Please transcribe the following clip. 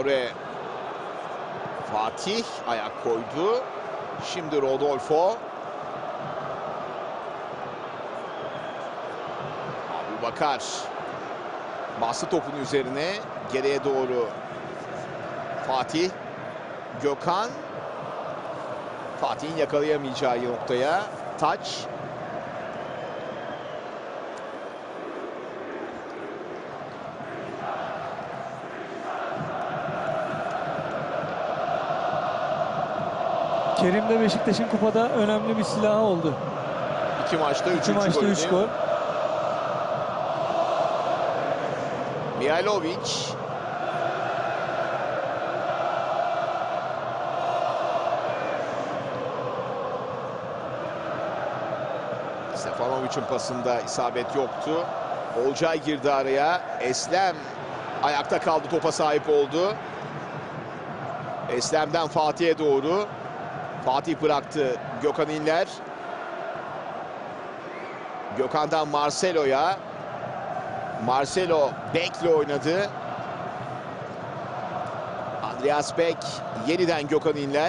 Traore. Fatih ayak koydu. Şimdi Rodolfo. Abu Bakar. Bastı topun üzerine. Geriye doğru Fatih. Gökhan. Fatih'in yakalayamayacağı noktaya. Taç. Kerim de Beşiktaş'ın kupada önemli bir silahı oldu. İki maçta İki üçüncü maçta golünü. 3 gol. Mihailovic. Stefanovic'in pasında isabet yoktu. Olcay girdi araya. Eslem ayakta kaldı topa sahip oldu. Eslem'den Fatih'e doğru. Fatih bıraktı Gökhan İnler. Gökhan'dan Marcelo'ya. Marcelo Beck'le oynadı. Andreas Beck yeniden Gökhan İnler.